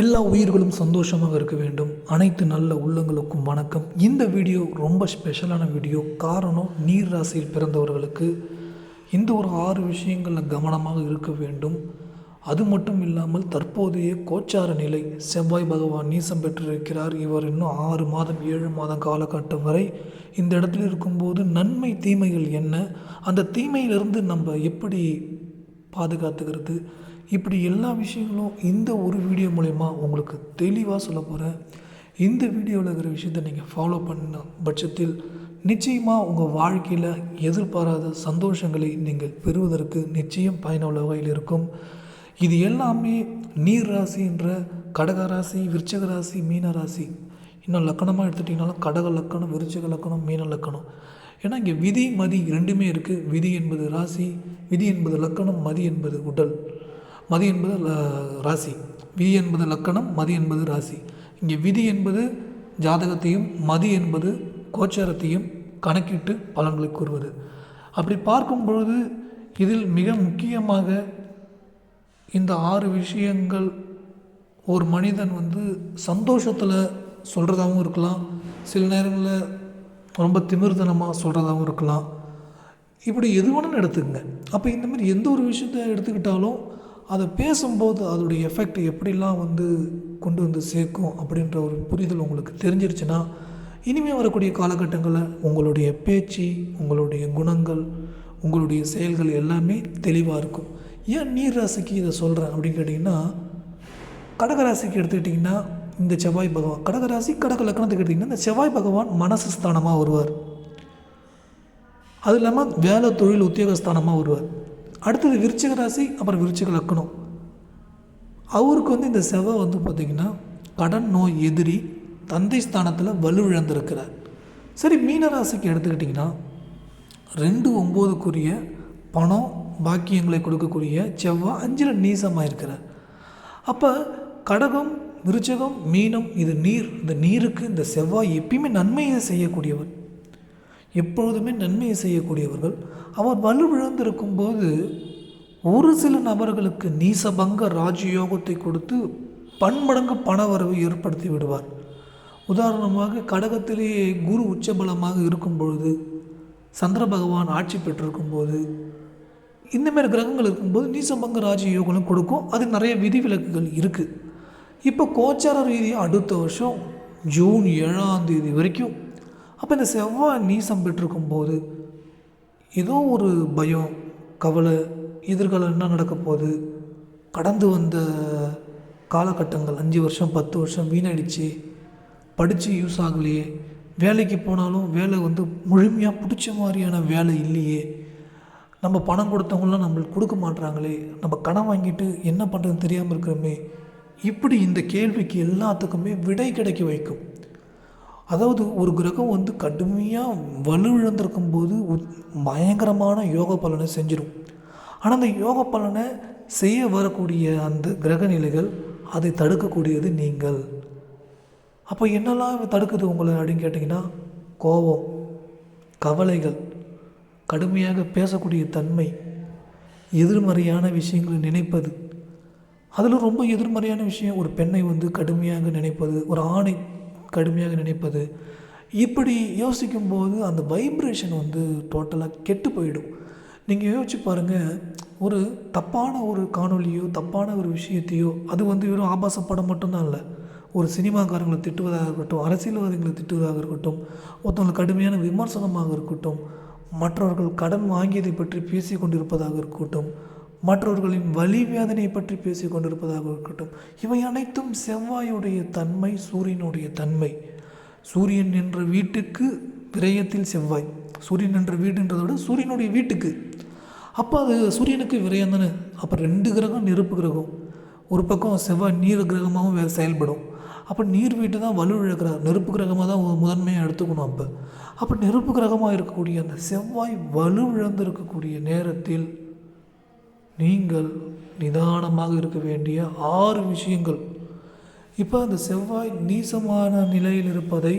எல்லா உயிர்களும் சந்தோஷமாக இருக்க வேண்டும். அனைத்து நல்ல உள்ளங்களுக்கும் வணக்கம். இந்த வீடியோ ரொம்ப ஸ்பெஷலான வீடியோ. காரணம் நீர் ராசியில் பிறந்தவர்களுக்கு இந்த ஒரு ஆறு விஷயங்களில் கவனமாக இருக்க வேண்டும். அது மட்டும் இல்லாமல் தற்போதைய கோச்சார நிலை. செவ்வாய் பகவான் நீசம் பெற்றிருக்கிறார். இவர் இன்னும் ஆறு மாதம் ஏழு மாதம் காலகட்டம் வரை இந்த இடத்துல இருக்கும்போது நன்மை தீமைகள் என்ன? அந்த தீமையிலிருந்து நம்ம எப்படி பாதுகாத்துக்கிறது? இப்படி எல்லா விஷயங்களும் இந்த ஒரு வீடியோ மூலயமா உங்களுக்கு தெளிவாக சொல்ல போகிறேன் இந்த வீடியோவில் இருக்கிற விஷயத்த நீங்கள் ஃபாலோ பண்ண பட்சத்தில் நிச்சயமாக உங்கள் வாழ்க்கையில் எதிர்பாராத சந்தோஷங்களை நீங்கள் பெறுவதற்கு நிச்சயம் பயனுள்ள வகையில் இருக்கும். இது எல்லாமே நீர் ராசின்ற கடக ராசி விருச்சக ராசி மீன ராசி. இன்னும் லக்கணமாக எடுத்துட்டிங்கனாலும் கடக லக்கணம் விருச்சக லக்கணம் மீன லக்கணம். ஏன்னா இங்கே விதி மதி ரெண்டுமே இருக்குது விதி என்பது ராசி விதி என்பது லக்கணம் மதி என்பது உடல். மதி என்பது ராசி. விதி என்பது லக்கணம் மதி என்பது ராசி. இங்கே விதி என்பது ஜாதகத்தையும் மதி என்பது கோச்சாரத்தையும் கணக்கிட்டு பலன்களை கூறுவது. அப்படி பார்க்கும் பொழுது இதில் மிக முக்கியமாக இந்த ஆறு விஷயங்கள் ஒரு மனிதன் வந்து சந்தோஷத்தில் சொல்கிறதாகவும் இருக்கலாம். சில நேரங்களில் ரொம்ப திமிர்தனமாக சொல்கிறதாகவும் இருக்கலாம். இப்படி எது வேணாலும் எடுத்துக்கங்க. அப்போ இந்த மாதிரி எந்த ஒரு விஷயத்தை எடுத்துக்கிட்டாலும் அதை பேசும்போது அதோடைய எஃபெக்ட் எப்படிலாம் வந்து கொண்டு வந்து சேர்க்கும் அப்படின்ற ஒரு புரிதல் உங்களுக்கு தெரிஞ்சிருச்சுன்னா இனிமேல் வரக்கூடிய காலகட்டங்களில் உங்களுடைய பேச்சு உங்களுடைய குணங்கள் உங்களுடைய செயல்கள் எல்லாமே தெளிவாக இருக்கும். ஏன் நீர் ராசிக்கு இதை சொல்கிறேன் அப்படின்னு கேட்டிங்கன்னா கடகராசிக்கு எடுத்துக்கிட்டிங்கன்னா இந்த செவ்வாய் பகவான் கடகராசி கடக லக்கணத்துக்கு எடுத்திங்கன்னா இந்த செவ்வாய் பகவான் மனசு ஸ்தானமாக வருவார். அது இல்லாமல் வேலை தொழில் உத்தியோகஸ்தானமாக வருவார். அடுத்தது விருச்சிக ராசி அப்புறம் விருச்சிக லக்கணம் அவருக்கு வந்து இந்த செவ்வாய் வந்து பார்த்திங்கன்னா கடன் நோய் எதிரி தந்தை ஸ்தானத்தில் வலுவிழந்திருக்கிறார் சரி மீன ராசிக்கு எடுத்துக்கிட்டிங்கன்னா ரெண்டு ஒம்போதுக்குரிய பணம் பாக்கியங்களை கொடுக்கக்கூடிய செவ்வாய் அஞ்சில் நீசமாக இருக்கிறார். அப்போ கடகம் விருச்சகம் மீனம் இது நீர் இந்த நீருக்கு இந்த செவ்வாய் எப்பயுமே நன்மையை செய்யக்கூடியவர். எப்பொழுதுமே நன்மையை செய்யக்கூடியவர்கள். அவர் வலுவிழந்திருக்கும் போது ஒரு சில நபர்களுக்கு நீசபங்க ராஜயோகத்தை கொடுத்து பன்மடங்கு பணவரவை ஏற்படுத்தி விடுவார். உதாரணமாக கடகத்திலேயே குரு உச்சபலமாக இருக்கும் பொழுது சந்திர பகவான் ஆட்சி பெற்றிருக்கும் போது இந்தமாரி கிரகங்கள் இருக்கும்போது நீசபங்க ராஜயோகம் கொடுக்கும். அது நிறைய விதிவிலக்குகள் இருக்குது இப்போ கோச்சார ரீதியாக அடுத்த வருஷம் ஜூன் ஏழாம் தேதி வரைக்கும் அப்போ இந்த செவ்வாய் நீசம் பெற்றிருக்கும்போது ஏதோ ஒரு பயம் கவலை எதிர்காலம் என்ன நடக்க போகுது? கடந்து வந்த காலகட்டங்கள் அஞ்சு வருஷம் பத்து வருஷம் வீணடிச்சு படித்து யூஸ் ஆகலையே வேலைக்கு போனாலும் வேலை வந்து முழுமையாக பிடிச்ச மாதிரியான வேலை இல்லையே நம்ம பணம் கொடுத்தவங்களாம் நம்மளுக்கு கொடுக்க மாட்றாங்களே நம்ம கடன் வாங்கிட்டு என்ன பண்ணுறதுன்னு தெரியாமல் இருக்கிறோமே இப்படி இந்த கேள்விக்கு எல்லாத்துக்குமே விடை கிடைக்க வைக்கும். அதாவது ஒரு கிரகம் வந்து கடுமையாக வலுவிழந்திருக்கும் போது உத்- பயங்கரமான யோக பலனை செஞ்சிடும் ஆனால் அந்த யோக பலனை செய்ய வரக்கூடிய அந்த கிரக நிலைகள் அதை தடுக்கக்கூடியது நீங்கள். அப்போ என்னெல்லாம் தடுக்குது உங்களை அப்படின்னு கேட்டிங்கன்னா கோபம் கவலைகள் கடுமையாக பேசக்கூடிய தன்மை எதிர்மறையான விஷயங்களை நினைப்பது. அதில் ரொம்ப எதிர்மறையான விஷயம் ஒரு பெண்ணை வந்து கடுமையாக நினைப்பது ஒரு ஆணை கடுமையாக நினைப்பது. இப்படி யோசிக்கும்போது அந்த வைப்ரேஷன் வந்து டோட்டலாக கெட்டு போயிடும். நீங்கள் யோசிச்சு பாருங்கள் ஒரு தப்பான ஒரு காணொளியோ தப்பான ஒரு விஷயத்தையோ அது வந்து வெறும் ஆபாச படம் மட்டும்தான் இல்லை. ஒரு சினிமாக்காரங்களை திட்டுவதாக இருக்கட்டும் அரசியல்வாதிகளை திட்டுவதாக இருக்கட்டும் ஒருத்தவங்களுக்கு கடுமையான விமர்சனமாக இருக்கட்டும் மற்றவர்கள் கடன் வாங்கியதை பற்றி பேசி கொண்டிருப்பதாக இருக்கட்டும் மற்றவர்களின் வலி வேதனை பற்றி பேசி கொண்டிருப்பதாக இருக்கட்டும். இவை அனைத்தும் செவ்வாயுடைய தன்மை சூரியனுடைய தன்மை. சூரியன் என்ற வீட்டுக்கு விரயத்தில் செவ்வாய். சூரியன் என்ற வீடுன்றதை விட சூரியனுடைய வீட்டுக்கு. அப்போ அது சூரியனுக்கு விரயம் தானே? அப்போ ரெண்டு கிரகம் நெருப்பு கிரகம். ஒரு பக்கம் செவ்வாய் நீர் கிரகமாகவும் வே செயல்படும். அப்போ நீர் வீட்டு தான் வலு இழக்கிறார் நெருப்பு கிரகமாக தான் முதன்மையாக எடுத்துக்கணும் அப்போ. அப்போ நெருப்பு கிரகமாக இருக்கக்கூடிய அந்த செவ்வாய் வலு இழந்திருக்கக்கூடிய நேரத்தில் நீங்கள் நிதானமாக இருக்க வேண்டிய ஆறு விஷயங்கள். இப்போ அந்த செவ்வாய் நீசமான நிலையில் இருப்பதை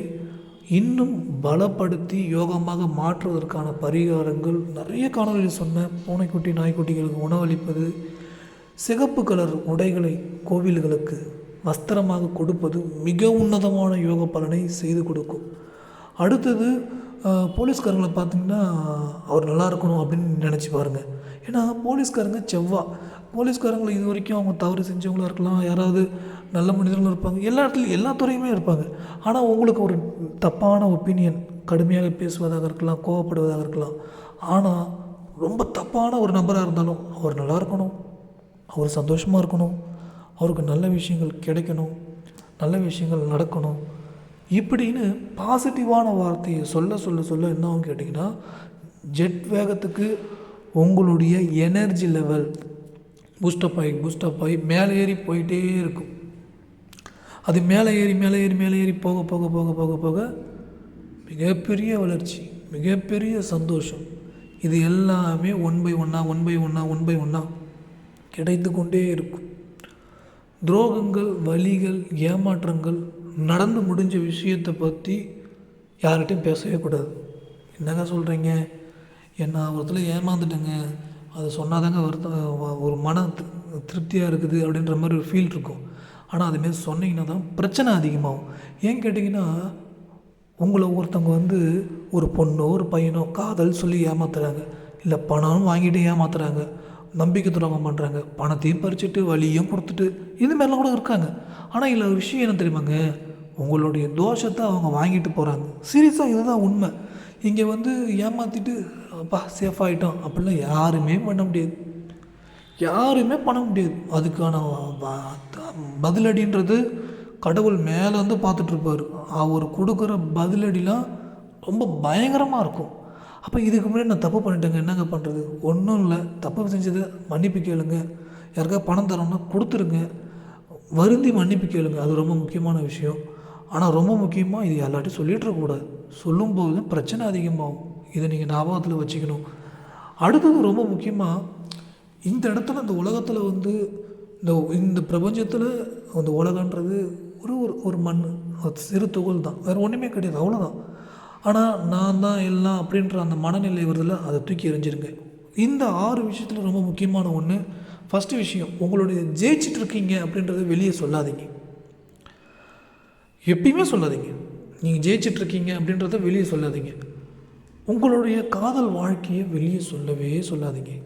இன்னும் பலப்படுத்தி யோகமாக மாற்றுவதற்கான பரிகாரங்கள் நிறைய காணொலியில் சொன்ன பூனைக்குட்டி நாய்க்குட்டிகளுக்கு உணவளிப்பது சிகப்பு கலர் உடைகளை கோவில்களுக்கு வஸ்திரமாக கொடுப்பது மிக உன்னதமான யோக பலனை செய்து கொடுக்கும். அடுத்தது போலீஸ்காரங்களை பார்த்திங்கன்னா அவர் நல்லா இருக்கணும் அப்படின்னு நினச்சி பாருங்கள் ஏன்னா போலீஸ்காரங்க செவ்வா. போலீஸ்காரங்களை இது வரைக்கும் அவங்க தவறு செஞ்சவங்களா இருக்கலாம் யாராவது நல்ல மனிதர்களும் இருப்பாங்க எல்லா இடத்துலையும் எல்லா துறையுமே இருப்பாங்க. ஆனால் உங்களுக்கு ஒரு தப்பான ஒப்பீனியன் கடுமையாக பேசுவதாக இருக்கலாம் கோவப்படுவதாக இருக்கலாம். ஆனால் ரொம்ப தப்பான ஒரு நபராக இருந்தாலும் அவர் நல்லா இருக்கணும். அவர் சந்தோஷமாக இருக்கணும். அவருக்கு நல்ல விஷயங்கள் கிடைக்கணும். நல்ல விஷயங்கள் நடக்கணும். இப்படின்னு பாசிட்டிவான வார்த்தையை சொல்ல சொல்ல சொல்ல என்ன கேட்டிங்கன்னா ஜெட் வேகத்துக்கு உங்களுடைய எனர்ஜி லெவல் பூஸ்டப் ஆகி பூஸ்டப் ஆகி மேலே ஏறி போயிட்டே இருக்கும். அது மேலே ஏறி மேலே ஏறி மேலே ஏறி போக போக போக போக போக மிகப்பெரிய வளர்ச்சி மிகப்பெரிய சந்தோஷம். இது எல்லாமே ஒன் பை ஒன்னாக ஒன் பை ஒன்னாக ஒன் பை ஒன்னாக கிடைத்து கொண்டே இருக்கும். துரோகங்கள் வலிகள் ஏமாற்றங்கள் நடந்து முடிஞ்ச விஷயத்தை பற்றி யார்கிட்டையும் பேசவே கூடாது. என்னங்க சொல்கிறீங்க என்ன ஒருத்தர் ஏமாந்துட்டேங்க. அதை சொன்னாதாங்க வருத்தம் ஒரு மன திருப்தியாக இருக்குது அப்படின்ற மாதிரி ஒரு ஃபீல் இருக்கும். ஆனால் அதுமாரி சொன்னீங்கன்னா தான் பிரச்சனை அதிகமாகும். ஏன் கேட்டிங்கன்னா உங்களை ஒருத்தவங்க வந்து ஒரு பொண்ணோ ஒரு பையனோ காதல் சொல்லி ஏமாத்துறாங்க. இல்லை பணம் வாங்கிட்டு ஏமாத்துறாங்க. நம்பிக்கை துரோகம் பண்ணுறாங்க பணத்தையும் பறிச்சுட்டு வழியும் கொடுத்துட்டு இதுமாரிலாம் கூட இருக்காங்க. ஆனால் இதில் ஒரு விஷயம் என்ன தெரியுமாங்க? உங்களுடைய தோஷத்தை அவங்க வாங்கிட்டு போகிறாங்க சீரியஸாக இதுதான் உண்மை. இங்கே வந்து ஏமாற்றிட்டு அப்பா சேஃப் ஆகிட்டோம் அப்படிலாம் யாருமே பண்ண முடியாது. யாருமே பண்ண முடியாது. அதுக்கான பதிலடின்றது கடவுள் மேலே வந்து பார்த்துட்ருப்பார். அவர் கொடுக்குற பதிலடிலாம் ரொம்ப பயங்கரமாக இருக்கும். அப்போ இதுக்கு முன்னாடி நான் தப்பு பண்ணிட்டேங்க. என்னங்க பண்ணுறது ஒன்றும் இல்லை. தப்பு செஞ்சது மன்னிப்பு கேளுங்க. யாருக்கா பணம் தரோம்னா கொடுத்துருங்க. வருந்தி மன்னிப்பு கேளுங்க. அது ரொம்ப முக்கியமான விஷயம். ஆனால் ரொம்ப முக்கியமாக இது எல்லாட்டையும் சொல்லிட்டு இருக்கக்கூடாது சொல்லும்போது பிரச்சனை அதிகமாகும். இதை நீங்கள் ஞாபகத்தில் வச்சுக்கணும். அடுத்தது ரொம்ப முக்கியமாக இந்த இடத்துல இந்த உலகத்தில் வந்து இந்த இந்த பிரபஞ்சத்தில் அந்த உலகன்றது ஒரு ஒரு ஒரு மண் அது சிறு துகள் தான். வேறு ஒன்றுமே கிடையாது. அவ்வளோதான் ஆனால் நான் தான் எல்லாம் அப்படின்ற அந்த மனநிலை வருதில் அதை தூக்கி எறிஞ்சிருங்க இந்த ஆறு விஷயத்தில் ரொம்ப முக்கியமான ஒன்று ஃபஸ்ட்டு விஷயம் உங்களுடைய ஜெயிச்சிட்ருக்கீங்க அப்படின்றத வெளியே சொல்லாதீங்க. எப்பயுமே சொல்லாதீங்க. நீங்கள் ஜெயிச்சிட்ருக்கீங்க அப்படின்றத வெளியே சொல்லாதீங்க. உங்களுடைய காதல் வாழ்க்கையை வெளியே சொல்லவே சொல்லாதீங்க.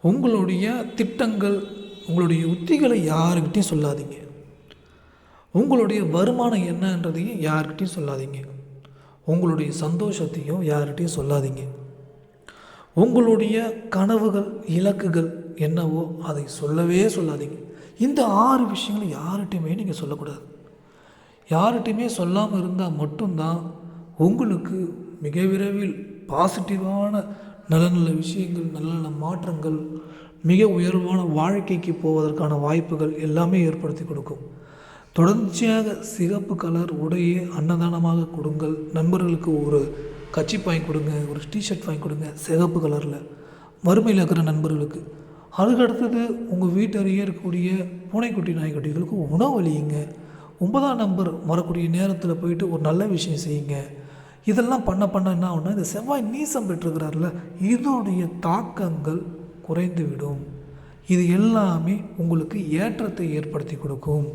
உங்களுடைய திட்டங்கள் உங்களுடைய உத்திகளை யாருக்கிட்டையும் சொல்லாதீங்க. உங்களுடைய வருமானம் என்னன்றதையும் யார்கிட்டையும் சொல்லாதீங்க. உங்களுடைய சந்தோஷத்தையும் யார்கிட்டையும் சொல்லாதீங்க. உங்களுடைய கனவுகள் இலக்குகள் என்னவோ அதை சொல்லவே சொல்லாதீங்க. இந்த ஆறு விஷயங்களை யார்கிட்டையுமே நீங்கள் சொல்லக்கூடாது. யார்கிட்டையுமே சொல்லாமல் இருந்தால் மட்டும்தான் உங்களுக்கு மிக விரைவில் பாசிட்டிவான நல்ல நல்ல விஷயங்கள் நல்ல நல்ல மாற்றங்கள் மிக உயர்வான வாழ்க்கைக்கு போவதற்கான வாய்ப்புகள் எல்லாமே ஏற்படுத்தி கொடுக்கும். தொடர்ச்சியாக சிகப்பு கலர் உடையை அன்னதானமாக கொடுங்கள். நண்பர்களுக்கு ஒரு கட்சி வாங்கி கொடுங்க ஒரு டிஷர்ட் வாங்கி கொடுங்க சிகப்பு கலரில் வறுமையில் இருக்கிற நண்பர்களுக்கு. அதுக்கு அடுத்தது உங்கள் வீட்டருகே இருக்கக்கூடிய பூனைக்குட்டி நாய்க்குட்டிகளுக்கு உணவு ஒன்பதாம் நம்பர் வரக்கூடிய நேரத்தில் போயிட்டு ஒரு நல்ல விஷயம் செய்யுங்க. இதெல்லாம் பண்ண பண்ண என்ன ஆகுனா இந்த செவ்வாய் நீசம் பெற்றுக்கிறாருல இதோடைய தாக்கங்கள் குறைந்துவிடும். இது எல்லாமே உங்களுக்கு ஏற்றத்தை ஏற்படுத்தி கொடுக்கும்.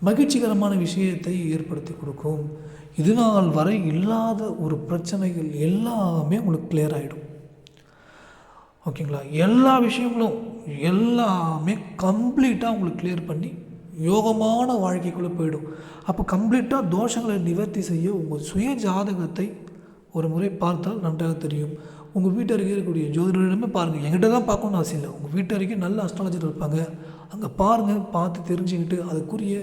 மகிழ்ச்சிகரமான விஷயத்தை ஏற்படுத்தி கொடுக்கும். இது நாள் வரை இல்லாத ஒரு பிரச்சனைகள் எல்லாமே உங்களுக்கு கிளியர் ஆகிடும் ஓகேங்களா? எல்லா விஷயங்களும் எல்லாமே கம்ப்ளீட்டாக உங்களுக்கு கிளியர் பண்ணி யோகமான வாழ்க்கைக்குள்ளே போயிடும். அப்போ கம்ப்ளீட்டாக தோஷங்களை நிவர்த்தி செய்ய உங்கள் சுய ஜாதகத்தை ஒரு முறை பார்த்தால் நன்றாக தெரியும். உங்கள் வீட்டு அருகே இருக்கக்கூடிய ஜோதிடரிடமே பாருங்கள் எங்கிட்ட தான் பார்க்கணும்னு அவசியம் இல்லை. உங்கள் வீட்டு அருகே நல்ல அஸ்ட்ராலஜர் இருப்பாங்க. அங்கே பாருங்கள் பார்த்து தெரிஞ்சுக்கிட்டு அதுக்குரிய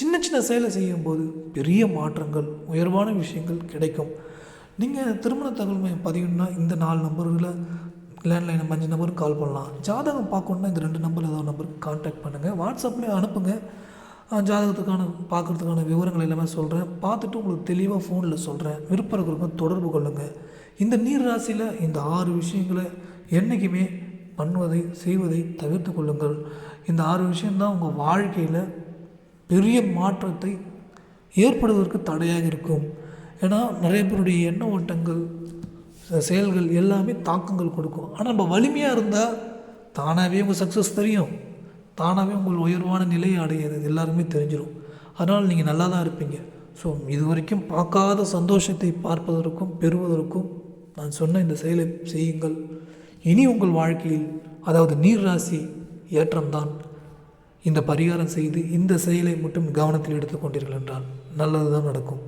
சின்ன சின்ன செயலை செய்யும்போது பெரிய மாற்றங்கள் உயர்வான விஷயங்கள் கிடைக்கும். நீங்கள் திருமண தகவல் மையம் பதிவுன்னா இந்த நாலு நம்பர்களை லேண்ட்லைன் நம்ம அஞ்சு நம்பருக்கு கால் பண்ணலாம். ஜாதகம் பார்க்கணுன்னா இந்த ரெண்டு நம்பர் ஏதாவது நம்பருக்கு காண்டாக்ட் பண்ணுங்கள் வாட்ஸ்அப்லேயே அனுப்புங்க. ஜாதகத்துக்கான பார்க்குறதுக்கான விவரங்கள் எல்லாமே சொல்கிறேன் பார்த்துட்டு உங்களுக்கு தெளிவாக ஃபோனில் சொல்கிறேன் விருப்பம் இருக்கிறவங்க தொடர்பு கொள்ளுங்கள் இந்த நீர் ராசியில் இந்த ஆறு விஷயங்களை என்றைக்குமே பண்ணுவதை செய்வதை தவிர்த்து கொள்ளுங்கள். இந்த ஆறு விஷயம்தான் உங்கள் வாழ்க்கையில் பெரிய மாற்றத்தை ஏற்படுவதற்கு தடையாக இருக்கும். ஏன்னா நிறைய பேருடைய எண்ண ஓட்டங்கள் செயல்கள் எல்லாமே தாக்கங்கள் கொடுக்கும். ஆனால் நம்ம வலிமையாக இருந்தால் தானாகவே உங்கள் சக்ஸஸ் தெரியும். தானாகவே உங்கள் உயர்வான நிலையை அடையிறது எல்லாருமே தெரிஞ்சிடும் அதனால் நீங்கள் நல்லா தான் இருப்பீங்க. ஸோ இது வரைக்கும் பார்க்காத சந்தோஷத்தை பார்ப்பதற்கும் பெறுவதற்கும் நான் சொன்ன இந்த செயலை செய்யுங்கள். இனி உங்கள் வாழ்க்கையில் அதாவது நீர் ராசி ஏற்றம்தான். இந்த பரிகாரம் செய்து இந்த செயலை மட்டும் கவனத்தில் எடுத்துக்கொண்டீர்கள் என்றால் நல்லது தான் நடக்கும்.